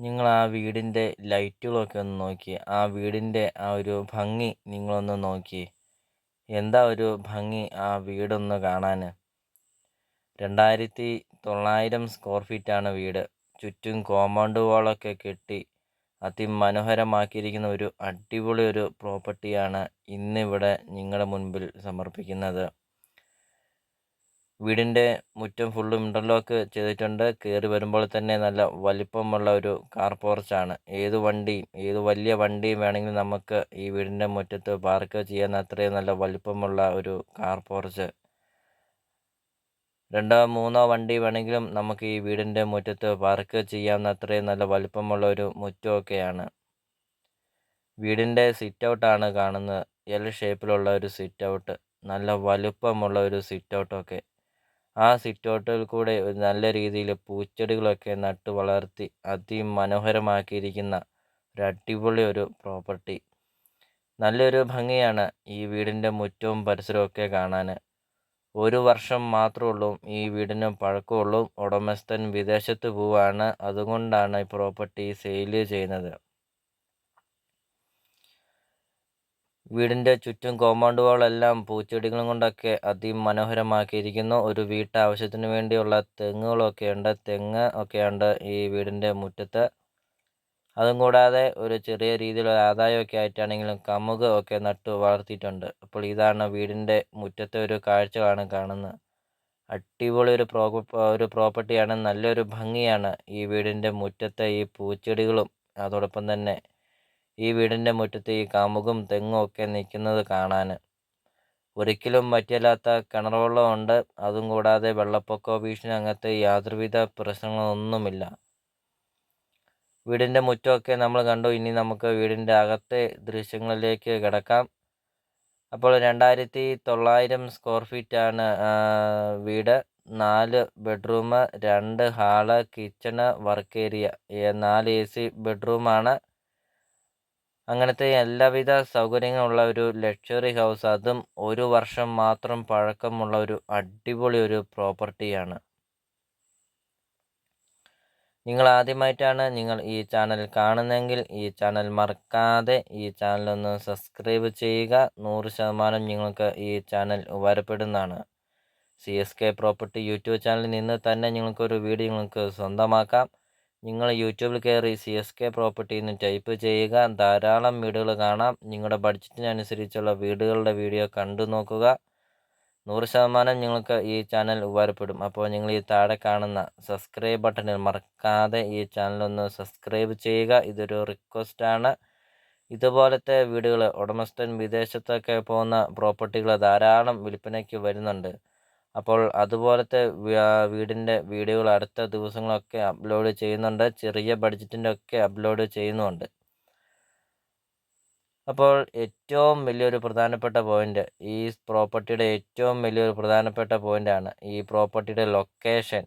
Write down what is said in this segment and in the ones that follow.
നിങ്ങൾ ആ വീടിന്റെ ലൈറ്റുകളൊക്കെ ഒന്ന് നോക്കി ആ വീടിന്റെ ആ ഒരു ഭംഗി നിങ്ങളൊന്ന് നോക്കി. എന്താ ഒരു ഭംഗി ആ വീടൊന്ന് കാണാൻ രണ്ടായിരത്തി തൊള്ളായിരം സ്ക്വയർ ഫീറ്റാണ് വീട്. ചുറ്റും കോമ്പൗണ്ട് വാളൊക്കെ കെട്ടി അതിമനോഹരമാക്കിയിരിക്കുന്ന ഒരു അടിപൊളി ഒരു പ്രോപ്പർട്ടിയാണ് ഇന്നിവിടെ നിങ്ങളുടെ മുൻപിൽ സമർപ്പിക്കുന്നത്. വീടിന്റെ മുറ്റം ഫുള്ളും ഇന്റർലോക്ക് ചെയ്തിട്ടുണ്ട്. കയറി വരുമ്പോൾ തന്നെ നല്ല വലിപ്പമുള്ള ഒരു കാർ പോർച്ചാണ് ഏത് വണ്ടിയും ഏത് വലിയ വണ്ടിയും വേണമെങ്കിൽ നമുക്ക് ഈ വീടിന്റെ മുറ്റത്ത് പാർക്ക് ചെയ്യാൻ അത്രയും നല്ല വലിപ്പമുള്ള ഒരു കാർ പോർച്ച് രണ്ടോ മൂന്നോ വണ്ടി വേണമെങ്കിലും നമുക്ക് ഈ വീടിന്റെ മുറ്റത്ത് പാർക്ക് ചെയ്യാവുന്ന അത്രയും നല്ല വലിപ്പമുള്ള ഒരു മുറ്റമൊക്കെയാണ്. വീടിന്റെ സിറ്റ് ഔട്ടാണ് കാണുന്നത്. എൽ ഷേപ്പിലുള്ള ഒരു സിറ്റ് ഔട്ട് നല്ല വലുപ്പമുള്ള ഒരു സിറ്റ് ഔട്ടൊക്കെ ആ സിറ്റൗട്ടിൽ കൂടെ ഒരു നല്ല രീതിയിൽ പൂച്ചെടികളൊക്കെ നട്ട് വളർത്തി അതിമനോഹരമാക്കിയിരിക്കുന്ന ഒരു അടിപൊളി ഒരു പ്രോപ്പർട്ടി. നല്ലൊരു ഭംഗിയാണ് ഈ വീടിന്റെ മുറ്റവും പരിസരവും ഒക്കെ കാണാൻ. ഒരു വർഷം മാത്രമേ ഉള്ളൂ ഈ വീടിന് പഴക്കമുള്ളൂ. ഉടമസ്ഥൻ വിദേശത്ത് പോവാണ്. അതുകൊണ്ടാണ് ഈ പ്രോപ്പർട്ടി സെയിൽ ചെയ്യുന്നത്. വീടിന്റെ ചുറ്റും കോമ്പൗണ്ട് വാളെല്ലാം പൂച്ചെടികളും കൊണ്ടൊക്കെ അതിമനോഹരമാക്കിയിരിക്കുന്നു. ഒരു വീട്ടാവശ്യത്തിന് വേണ്ടിയുള്ള തെങ്ങുകളൊക്കെ ഉണ്ട്. തെങ്ങ് ഒക്കെയുണ്ട് ഈ വീടിന്റെ മുറ്റത്ത്. അതും കൂടാതെ ഒരു ചെറിയ രീതിയിലുള്ള ആദായമൊക്കെ ആയിട്ടാണെങ്കിലും കമുക് ഒക്കെ നട്ടു വളർത്തിയിട്ടുണ്ട്. അപ്പോൾ ഇതാണ് വീടിന്റെ മുറ്റത്തെ ഒരു കാഴ്ചകളാണ് കാണുന്നത്. അടിപൊളി ഒരു പ്രോ ഒരു പ്രോപ്പർട്ടിയാണ്. നല്ലൊരു ഭംഗിയാണ് ഈ വീടിന്റെ മുറ്റത്തെ ഈ പൂച്ചെടികളും. അതോടൊപ്പം തന്നെ ഈ വീടിന്റെ മുറ്റത്ത് ഈ കാമുകും തെങ്ങും ഒക്കെ നിൽക്കുന്നത് കാണാൻ. ഒരിക്കലും പറ്റിയല്ലാത്ത കിണറുവെള്ളം ഉണ്ട്. അതും കൂടാതെ വെള്ളപ്പൊക്കോ ഭീഷണി അങ്ങനത്തെ യാതൊരുവിധ പ്രശ്നങ്ങളൊന്നുമില്ല. വീടിന്റെ മുറ്റമൊക്കെ നമ്മൾ കണ്ടു. ഇനി നമുക്ക് വീടിന്റെ അകത്തെ ദൃശ്യങ്ങളിലേക്ക് കിടക്കാം. അപ്പോൾ രണ്ടായിരത്തി തൊള്ളായിരം സ്ക്വയർ ഫീറ്റാണ് വീട്. നാല് ബെഡ്റൂം രണ്ട് ഹാൾ കിച്ചണ് വർക്ക് ഏരിയ. നാല് എ സി ബെഡ്റൂമാണ്. അങ്ങനത്തെ എല്ലാവിധ സൗകര്യങ്ങളുള്ള ഒരു ലക്ഷറി ഹൗസ് അതും ഒരു വർഷം മാത്രം പഴക്കമുള്ള ഒരു അടിപൊളി ഒരു പ്രോപ്പർട്ടിയാണ് നിങ്ങൾ ആദ്യമായിട്ടാണ് നിങ്ങൾ ഈ ചാനൽ കാണുന്നതെങ്കിൽ ഈ ചാനൽ മറക്കാതെ ഈ ചാനൽ ഒന്ന് സബ്സ്ക്രൈബ് ചെയ്യുക. നൂറ് ശതമാനം നിങ്ങൾക്ക് ഈ channel ഉപകാരപ്പെടുന്നതാണ്. C S K property YouTube ചാനലിൽ നിന്ന് തന്നെ നിങ്ങൾക്കൊരു വീഡിയോ നിങ്ങൾക്ക് സ്വന്തമാക്കാം. നിങ്ങൾ യൂട്യൂബിൽ കയറി സി എസ് കെ പ്രോപ്പർട്ടി എന്ന് ടൈപ്പ് ചെയ്യുക ധാരാളം വീടുകൾ കാണാം. നിങ്ങളുടെ ബഡ്ജറ്റിനനുസരിച്ചുള്ള വീടുകളുടെ വീഡിയോ കണ്ടു നോക്കുക. നൂറ് ശതമാനം നിങ്ങൾക്ക് ഈ ചാനൽ ഉപകാരപ്പെടും. അപ്പോൾ നിങ്ങൾ ഈ താഴെ കാണുന്ന സബ്സ്ക്രൈബ് ബട്ടണിൽ മറക്കാതെ ഈ ചാനലൊന്ന് സബ്സ്ക്രൈബ് ചെയ്യുക. ഇതൊരു റിക്വസ്റ്റാണ് ഇതുപോലത്തെ വീടുകൾ ഉടമസ്ഥൻ വിദേശത്തൊക്കെ പോകുന്ന പ്രോപ്പർട്ടികൾ ധാരാളം വിൽപ്പനയ്ക്ക് വരുന്നുണ്ട്. അപ്പോൾ അതുപോലത്തെ വീടിന്റെ വീഡിയോകൾ അടുത്ത ദിവസങ്ങളൊക്കെ അപ്ലോഡ് ചെയ്യുന്നുണ്ട്. ചെറിയ ബഡ്ജറ്റിന്റെ ഒക്കെ അപ്ലോഡ് ചെയ്യുന്നുണ്ട്. അപ്പോൾ ഏറ്റവും വലിയൊരു പ്രധാനപ്പെട്ട പോയിന്റ് ഈ പ്രോപ്പർട്ടിയുടെ ഏറ്റവും വലിയൊരു പ്രധാനപ്പെട്ട പോയിന്റാണ് ഈ പ്രോപ്പർട്ടിയുടെ ലൊക്കേഷൻ.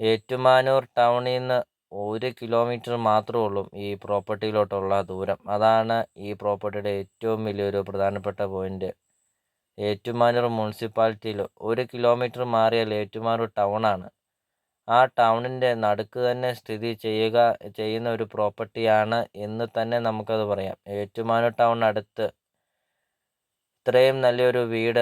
ഏറ്റുമാനൂർ ടൗണിൽ നിന്ന് ഒരു കിലോമീറ്റർ മാത്രമേ ഉള്ളൂ ഈ പ്രോപ്പർട്ടിയിലോട്ടുള്ള ദൂരം. അതാണ് ഈ പ്രോപ്പർട്ടിയുടെ ഏറ്റവും വലിയൊരു പ്രധാനപ്പെട്ട പോയിന്റ്. ഏറ്റുമാനൂർ മുനിസിപ്പാലിറ്റിയിൽ ഒരു കിലോമീറ്റർ മാറിയാൽ ഏറ്റുമാനൂർ ടൗണാണ്. ആ ടൗണിന്റെ നടുക്ക് തന്നെ സ്ഥിതി ചെയ്യുക ചെയ്യുന്ന ഒരു പ്രോപ്പർട്ടിയാണ് എന്ന് തന്നെ നമുക്കത് പറയാം. ഏറ്റുമാനൂർ ടൗൺ അടുത്ത് ഇത്രയും നല്ലൊരു വീട്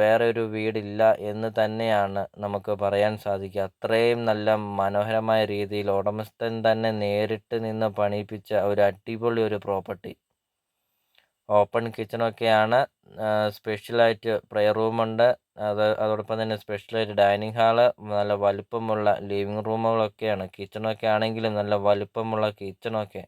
വേറെ ഒരു വീടില്ല എന്ന് തന്നെയാണ് നമുക്ക് പറയാൻ സാധിക്കുക. അത്രയും നല്ല മനോഹരമായ രീതിയിൽ ഉടമസ്ഥൻ തന്നെ നേരിട്ട് നിന്ന് പണിയിപ്പിച്ച ഒരു അടിപൊളി ഒരു പ്രോപ്പർട്ടി. ഓപ്പൺ കിച്ചണൊക്കെയാണ്. സ്പെഷ്യലായിട്ട് പ്രെയർ റൂമുണ്ട്. അത് അതോടൊപ്പം തന്നെ സ്പെഷ്യലായിട്ട് ഡൈനിങ് ഹാൾ നല്ല വലുപ്പമുള്ള ലിവിങ് റൂമുകളൊക്കെയാണ്. കിച്ചണൊക്കെ ആണെങ്കിലും നല്ല വലുപ്പമുള്ള കിച്ചണൊക്കെ.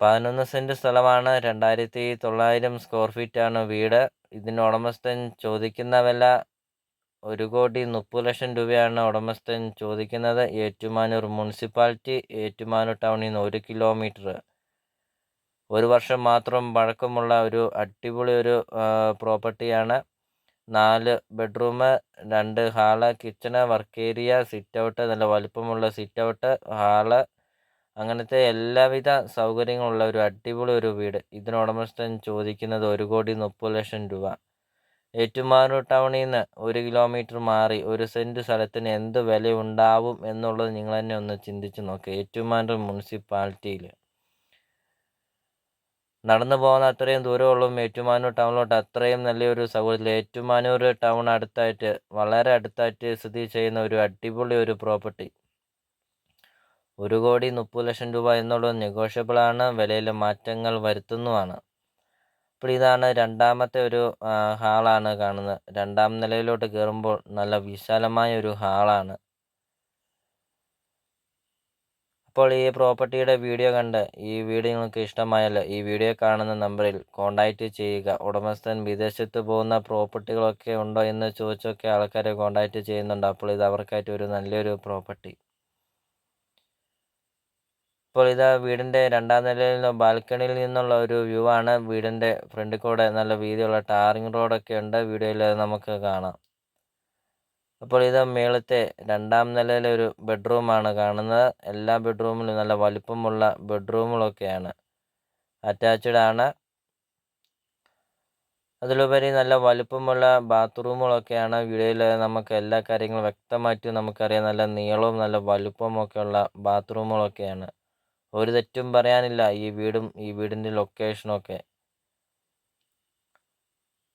പതിനൊന്ന് സെന്റ് സ്ഥലമാണ്. രണ്ടായിരത്തി തൊള്ളായിരം സ്ക്വയർ ഫീറ്റാണ് വീട്. ഇതിന് ഉടമസ്ഥൻ ചോദിക്കുന്ന വില ഒരു കോടി മുപ്പത് ലക്ഷം രൂപയാണ് ഉടമസ്ഥൻ ചോദിക്കുന്നത്. ഏറ്റുമാനൂർ മുനിസിപ്പാലിറ്റി ഏറ്റുമാനൂർ ടൗണിൽ നിന്ന് ഒരു കിലോമീറ്റർ ഒരു വർഷം മാത്രം പഴക്കമുള്ള ഒരു അടിപൊളി ഒരു പ്രോപ്പർട്ടിയാണ് നാല് ബെഡ്റൂം രണ്ട് hall kitchen work area sit out നല്ല വലിപ്പമുള്ള സിറ്റ് ഔട്ട് ഹാൾ. അങ്ങനത്തെ എല്ലാവിധ സൗകര്യങ്ങളുള്ള ഒരു അടിപൊളി ഒരു വീട്. ഇതിന് ഉടമസ്ഥൻ ചോദിക്കുന്നത് ഒരു കോടി മുപ്പത് ലക്ഷം രൂപ. ഏറ്റുമാനൂർ ടൗണിൽ നിന്ന് ഒരു കിലോമീറ്റർ മാറി ഒരു സെന്റ് സ്ഥലത്തിന് എന്ത് വില ഉണ്ടാവും എന്നുള്ളത് നിങ്ങൾ തന്നെ ഒന്ന് ചിന്തിച്ച് നോക്കുക ഏറ്റുമാനൂർ മുനിസിപ്പാലിറ്റിയിൽ നടന്നു പോകുന്ന അത്രയും ദൂരമുള്ളൂ ഏറ്റുമാനൂർ ടൗണിലോട്ട് അത്രയും നല്ലൊരു സൗകര്യത്തിൽ ഏറ്റുമാനൂർ ടൗൺ അടുത്തായിട്ട് വളരെ അടുത്തായിട്ട് സ്ഥിതി ചെയ്യുന്ന ഒരു അടിപൊളി ഒരു പ്രോപ്പർട്ടി. ഒരു കോടി മുപ്പത് ലക്ഷം രൂപ എന്നുള്ളത് നെഗോഷ്യബിളാണ് വിലയിൽ മാറ്റങ്ങൾ വരുത്തുന്നതുമാണ് അപ്പോൾ ഇതാണ് രണ്ടാമത്തെ ഒരു ഹാളാണ് കാണുന്നത്. രണ്ടാം നിലയിലോട്ട് കയറുമ്പോൾ നല്ല വിശാലമായ ഒരു ഹാളാണ്. അപ്പോൾ ഈ പ്രോപ്പർട്ടിയുടെ വീഡിയോ കണ്ട് ഈ വീഡിയോ നിങ്ങൾക്ക് ഇഷ്ടമായാൽ ഈ വീഡിയോ കാണുന്ന നമ്പറിൽ കോൺടാക്റ്റ് ചെയ്യുക. ഉടമസ്ഥൻ വിദേശത്ത് പോകുന്ന പ്രോപ്പർട്ടികളൊക്കെ ഉണ്ടോ എന്ന് ചോദിച്ചൊക്കെ ആൾക്കാരെ കോൺടാക്റ്റ് ചെയ്യുന്നുണ്ട്. അപ്പോൾ ഇത് അവർക്കായിട്ട് ഒരു നല്ലൊരു പ്രോപ്പർട്ടി. ഇപ്പോൾ ഇത് വീടിന്റെ രണ്ടാം നിലയിൽ ബാൽക്കണിയിൽ നിന്നുള്ള ഒരു വ്യൂ ആണ് വീടിന്റെ ഫ്രണ്ടിൽ കൂടെ നല്ല വീതിയുള്ള ടാറിങ് റോഡൊക്കെ ഉണ്ട്. വീഡിയോയിൽ നമുക്ക് കാണാം. അപ്പോൾ ഇത് മേളത്തെ രണ്ടാം നിലയിലെ ഒരു ബെഡ്റൂമാണ് കാണുന്നത്. എല്ലാ ബെഡ്റൂമിലും നല്ല വലിപ്പമുള്ള ബെഡ്റൂമുകളൊക്കെയാണ് അറ്റാച്ച്ഡ് ആണ്. അതിലുപരി നല്ല വലിപ്പമുള്ള ബാത്റൂമുകളൊക്കെയാണ്. വീഡിയോയിൽ നമുക്ക് എല്ലാ കാര്യങ്ങളും വ്യക്തമായിട്ട് നമുക്കറിയാം. നല്ല നീളവും നല്ല വലുപ്പമൊക്കെ ഒക്കെയുള്ള ബാത്റൂമുകളൊക്കെയാണ്. ഒരു തെറ്റും പറയാനില്ല. ഈ വീടും ഈ വീടിന്റെ ലൊക്കേഷനൊക്കെ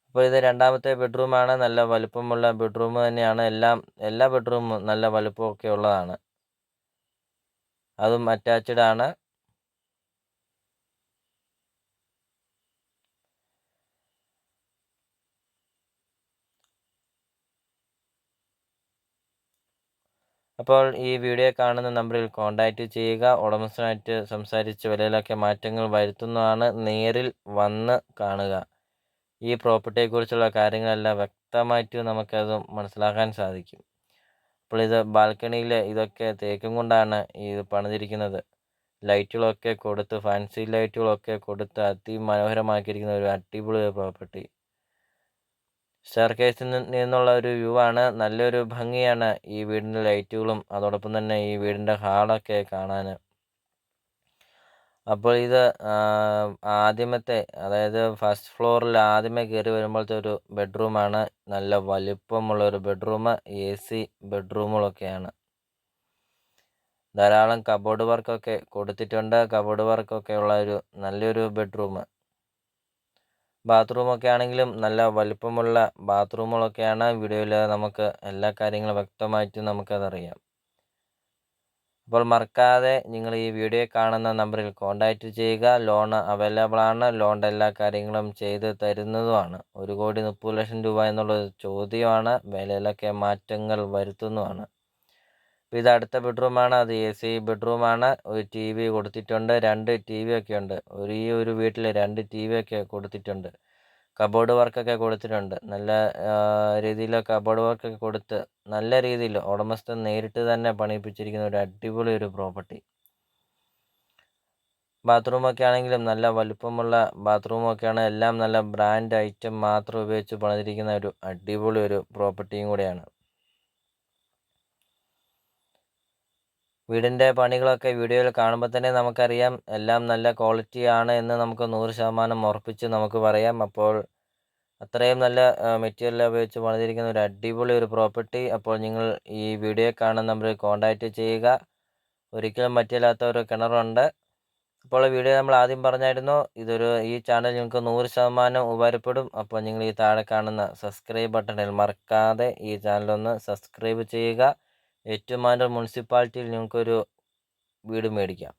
അപ്പോൾ ഇത് രണ്ടാമത്തെ ബെഡ്റൂമാണ്. നല്ല വലുപ്പമുള്ള ബെഡ്റൂം തന്നെയാണ്. എല്ലാം എല്ലാ ബെഡ്റൂമും നല്ല വലുപ്പമൊക്കെ ഉള്ളതാണ്. അതും അറ്റാച്ച്ഡ് ആണ്. അപ്പോൾ ഈ വീഡിയോ കാണുന്ന നമ്പറിൽ കോൺടാക്റ്റ് ചെയ്യുക. ഉടമസ്ഥനായിട്ട് സംസാരിച്ച് വിലയിലൊക്കെ മാറ്റങ്ങൾ വരുത്തുന്നതാണ്. നേരിൽ വന്ന് കാണുക. ഈ പ്രോപ്പർട്ടിയെക്കുറിച്ചുള്ള കാര്യങ്ങളെല്ലാം വ്യക്തമായിട്ട് നമുക്കത് മനസ്സിലാക്കാൻ സാധിക്കും. അപ്പോൾ ഇത് ബാൽക്കണിയിൽ ഇതൊക്കെ തേക്കും കൊണ്ടാണ് ഇത് പണിതിരിക്കുന്നത്. ലൈറ്റുകളൊക്കെ കൊടുത്ത് ഫാൻസി ലൈറ്റുകളൊക്കെ കൊടുത്ത് അതിമനോഹരമാക്കിയിരിക്കുന്ന ഒരു അടിപൊളി പ്രോപ്പർട്ടി സ്റ്റെയർകേസിൽ നിന്നുള്ള ഒരു വ്യൂ ആണ്. നല്ലൊരു ഭംഗിയാണ് ഈ വീടിന്റെ ലൈറ്റുകളും. അതോടൊപ്പം തന്നെ ഈ വീടിന്റെ ഹാളൊക്കെ കാണാൻ അപ്പോൾ ഇത് ആദ്യമത്തെ അതായത് ഫസ്റ്റ് ഫ്ലോറിൽ ആദ്യമേ കയറി വരുമ്പോഴത്തെ ഒരു ബെഡ്റൂമാണ്. നല്ല വലിപ്പമുള്ള ഒരു ബെഡ്റൂം എ സി ബെഡ്റൂമുകളൊക്കെയാണ്. ധാരാളം കബോർഡ് വർക്കൊക്കെ കൊടുത്തിട്ടുണ്ട്. കബോർഡ് വർക്കൊക്കെ ഉള്ള ഒരു നല്ലൊരു ബെഡ്റൂം. ബാത്റൂമൊക്കെ ആണെങ്കിലും നല്ല വലിപ്പമുള്ള ബാത്റൂമുകളൊക്കെയാണ്. വീഡിയോയിൽ നമുക്ക് എല്ലാ കാര്യങ്ങളും വ്യക്തമായിട്ട് നമുക്കതറിയാം. അപ്പോൾ മറക്കാതെ നിങ്ങൾ ഈ വീഡിയോ കാണുന്ന നമ്പറിൽ കോൺടാക്റ്റ് ചെയ്യുക. ലോൺ അവൈലബിൾ ആണ്. ലോണിന്റെ എല്ലാ കാര്യങ്ങളും ചെയ്ത് തരുന്നതുമാണ്. ഒരു കോടി മുപ്പത് ലക്ഷം രൂപ എന്നുള്ളത് ചോദ്യമാണ്. വിലയിലൊക്കെ മാറ്റങ്ങൾ വരുത്തുന്നതുമാണ് അപ്പോൾ ഇത് അടുത്ത ബെഡ്റൂമാണ് അത് എ സി ബെഡ്റൂമാണ് ഒരു ടി വി കൊടുത്തിട്ടുണ്ട്. രണ്ട് ടി വി ഒക്കെ ഉണ്ട്. ഒരു ഈ ഒരു വീട്ടിൽ രണ്ട് ടി വി ഒക്കെ കൊടുത്തിട്ടുണ്ട്. കബോർഡ് വർക്കൊക്കെ കൊടുത്തിട്ടുണ്ട്. നല്ല രീതിയിൽ കബോർഡ് വർക്കൊക്കെ കൊടുത്ത് നല്ല രീതിയിൽ ഉടമസ്ഥൻ നേരിട്ട് തന്നെ പണിയിപ്പിച്ചിരിക്കുന്ന ഒരു അടിപൊളി ഒരു പ്രോപ്പർട്ടി. ബാത്റൂമൊക്കെ ആണെങ്കിലും നല്ല വലുപ്പമുള്ള ബാത്റൂമൊക്കെയാണ് എല്ലാം നല്ല ബ്രാൻഡ് ഐറ്റം മാത്രം ഉപയോഗിച്ച് പണിതിരിക്കുന്ന ഒരു അടിപൊളി ഒരു പ്രോപ്പർട്ടിയും കൂടെയാണ്. വീടിന്റെ പണികളൊക്കെ വീഡിയോയിൽ കാണുമ്പോൾ തന്നെ നമുക്കറിയാം എല്ലാം നല്ല ക്വാളിറ്റി ആണ് എന്ന് നമുക്ക് നൂറ് ശതമാനം ഉറപ്പിച്ച് നമുക്ക് പറയാം. അപ്പോൾ അത്രയും നല്ല മെറ്റീരിയൽ ഉപയോഗിച്ച് പണിതിരിക്കുന്ന ഒരു അടിപൊളി ഒരു പ്രോപ്പർട്ടി. അപ്പോൾ നിങ്ങൾ ഈ വീഡിയോ കാണുന്ന നമ്പറിൽ കോൺടാക്റ്റ് ചെയ്യുക. ഒരിക്കലും പറ്റില്ലാത്ത ഒരു കിണറുണ്ട്. അപ്പോൾ വീഡിയോ നമ്മൾ ആദ്യം പറഞ്ഞായിരുന്നു ഇതൊരു ഈ ചാനൽ നിങ്ങൾക്ക് നൂറ് ശതമാനം ഉപകാരപ്പെടും. അപ്പോൾ നിങ്ങൾ ഈ താഴെ കാണുന്ന സബ്സ്ക്രൈബ് ബട്ടണിൽ മറക്കാതെ ഈ ചാനലൊന്ന് സബ്സ്ക്രൈബ് ചെയ്യുക. ഏറ്റുമാനൂർ മുനിസിപ്പാലിറ്റിയിൽ നിങ്ങൾക്കൊരു വീട് മേടിക്കാം.